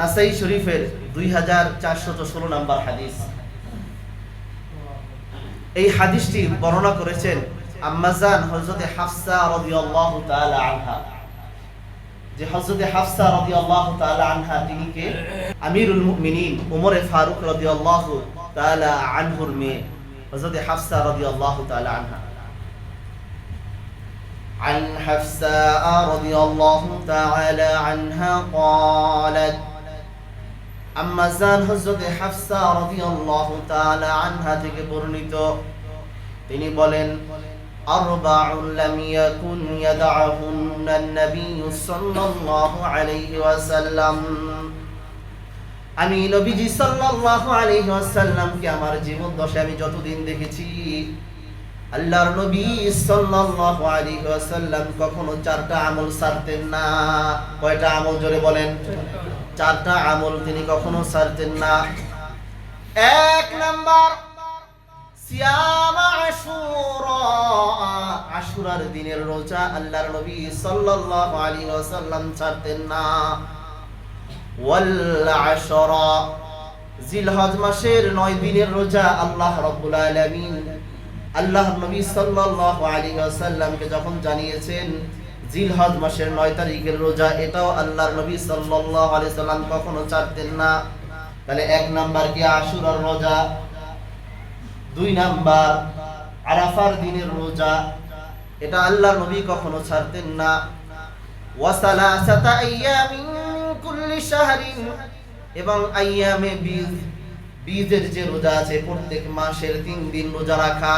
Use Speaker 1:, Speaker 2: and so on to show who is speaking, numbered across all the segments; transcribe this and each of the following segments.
Speaker 1: নাসাই শরীফের দুই হাজার চারশত ষোলো নাম্বার হাদিস এই হাদিসটি বর্ণনা করেছেন আম্মাজান হজরতে হাফসা রাদিয়াল্লাহু তাআলা আনহা যে হজরতে হাফসা রাদিয়াল্লাহু তাআলা আনহা তিনি কে আমিরুল মুমিনিন ওমরে ফারুক রাদিয়াল্লাহু তাআলা আনহুর মেয়ে হজরতে হাফসা রাদিয়াল্লাহু তাআলা আনহা عن حفصاء رضي الله تعالى عنها قالت أما زان حضرت حفصة رضي الله تعالى عنها থেকে বর্ণিত তিনি বলেন أربع لم يكن يدعهن النبي صلى الله عليه وسلم আমি নবীজি সাল্লাল্লাহু আলাইহি ওয়াসাল্লামকে আমার জীবন দশায় আমি যতদিন দেখেছি আল্লাহর নবী সাল্লাল্লাহু আলাইহি ওয়াসাল্লাম কখনো চারটা আমল ছাড়তেন না কয়টা আমল জোরে বলেন চারটা আমল তিনি কখনো ছাড়তেন না। এক নাম্বার আশুরার দিনের রোজা আল্লাহর নবী সাল্লাল্লাহু আলাইহি ওয়াসাল্লাম ছাড়তেন না। ওয়াল আশরা, জিলহজ মাসের নয় দিনের রোজা আল্লাহ রাব্বুল আলামিন আল্লাহ নবী সাল্লাল্লাহু আলাইহি ওয়াসাল্লামকে যখন জানিয়েছেন জিলহজ মাসের নয় তারিখের রোজা, এটাও আল্লাহর নবী আলাইহি সাল্লাম কখনো ছাড়তেন না। তাহলে এক নাম্বার কি আশুরার রোজা? দুই নাম্বার আরাফার দিনের রোজা, এটা আল্লাহর নবী কখনো ছাড়তেন না। ওয়াসালাসাতা আইয়ামিন মিন কুল্লি শাহরিন, এবং আইয়ামে বীজ, বীজের যে রোজা আছে প্রত্যেক মাসের তিন দিন রোজা রাখা।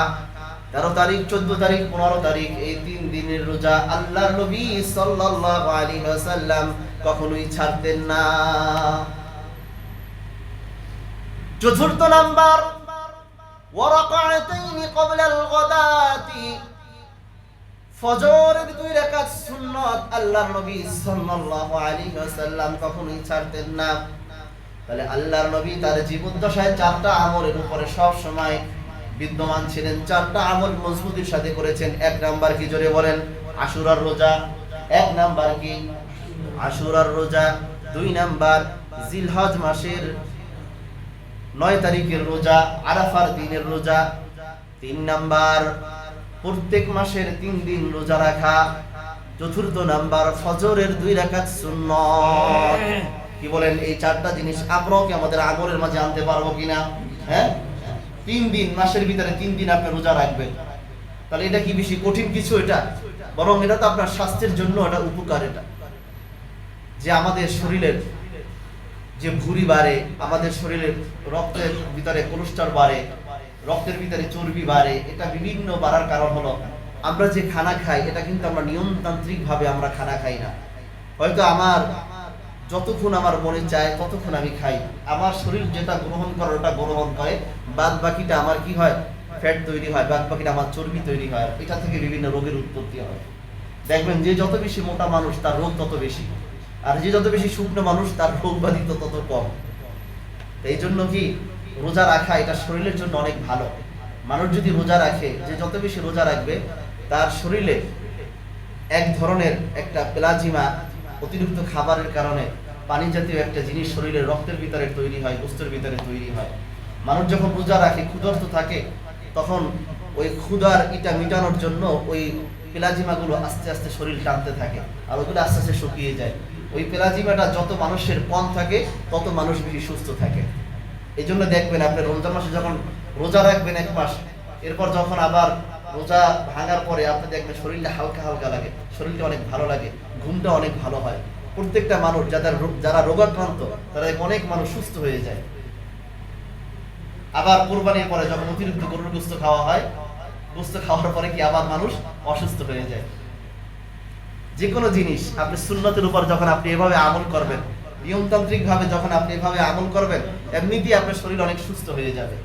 Speaker 1: তেরো তারিখ, চোদ্দ তারিখ, পনেরো তারিখ, এই তিন দিনের রোজা আল্লাহর নবী সাল্লাল্লাহু কখনোই ছাড়তেন না। চতুর্থ নাম্বার নবী তাহলে আল্লাহর নবী তার জীবন দশায় চারটা আমলের উপরে সব সময় বিদ্যমান ছিলেন চারটা আমল মজবুতির সাথে করেছেন। এক নাম্বার কি জোরে বলেন? আশুরার রোজা। এক নাম্বার কি? আশুরার রোজা। দুই নাম্বার, জিলহজ মাসের নয় তারিখের রোজা, আরাফার দিনের রোজা। তিন নাম্বার, প্রত্যেক মাসের তিন দিন রোজা রাখা। চতুর্থ নাম্বার, ফজরের দুই রাকাত সুন্নত। কি বলেন? এই চারটা জিনিস আমরাও কি আমাদের আগরের মাঝে আনতে পারব কিনা? হ্যাঁ? তিন দিন, মাসের ভিতরে তিন দিন আপনি রোজা রাখবেন। তাহলে এটা কি বেশি কঠিন কিছু এটা? বরং এটা তো আপনার স্বাস্থ্যের জন্য এটা উপকার এটা। যে আমাদের শরীরের যে ভুঁড়ি বাড়ে, আমাদের শরীরের রক্তের ভিতরে কোলেস্ট্রল বাড়ে, রক্তের ভিতরে চর্বি বাড়ে, এটা বিভিন্ন বাড়ার কারণ হলো আমরা যে খানা খাই, এটা কিন্তু আমরা নিয়মতান্ত্রিক ভাবে আমরা খানা খাই না। হয়তো আমার যতক্ষণ আমার মনে চায়, ততক্ষণ আমি খাই। আমার শরীর যেটা গ্রহণ করে, ওটা গ্রহণ করে। বাদ বাকিটা আমার কি হয়? ফ্যাট তৈরি হয় বাদ বাকিটা আমার চর্বি তৈরি হয়। এটা থেকে বিভিন্ন রোগের উৎপত্তি হয়। দেখবেন, যে যত বেশি মোটা মানুষ, তার রোগ তত বেশি। আর যে যত বেশি শুকনো মানুষ, তার রোগ ব্যাধি তো তত কম। এই জন্য কি, রোজা রাখা এটা শরীরের জন্য অনেক ভালো। মানুষ যদি রোজা রাখে, যে যত বেশি রোজা রাখবে, তার শরীরে এক ধরনের একটা প্লাজিমা অতিরিক্ত খাবারের কারণে পানি জাতীয় একটা জিনিস শরীরের রক্তের ভিতরে তৈরি হয়, বস্তুর ভিতরে তৈরি হয়। মানুষ যখন রোজা রাখে, ক্ষুধার্ত থাকে, তখন ওই ক্ষুধার ইটা মিটানোর জন্য ওই প্লাজিমাগুলো আস্তে আস্তে শরীর টানতে থাকে আর ওগুলো আস্তে আস্তে শুকিয়ে যায়। ওই প্লাজিমাটা যত মানুষের কম থাকে, তত মানুষ বেশি সুস্থ থাকে। এই জন্য দেখবেন আপনি রমজান মাসে যখন রোজা রাখবেন এক মাস, এরপর যখন আবার রোজা ভাঙার পরে আপনি দেখবেন শরীরটা হালকা হালকা লাগে, শরীরটা অনেক ভালো লাগে, ঘুমটা অনেক ভালো হয়। প্রত্যেকটা মানুষ যাদের যারা রোগাক্রান্ত, তারা অনেক মানুষ সুস্থ হয়ে যায়। আবার কোরবানির পরে যখন অতিরিক্ত গরুর গোস্ত খাওয়া হয়, গোস্ত খাওয়ার পরে কি আবার মানুষ অসুস্থ হয়ে যায়? যে কোনো জিনিস আপনি সুন্নতের উপর যখন আপনি এভাবে আমল করবেন নিয়মতান্ত্রিক ভাবে যখন আপনি এভাবে আমল করবেন, এমনিতেই আপনার শরীর অনেক সুস্থ হয়ে যাবে।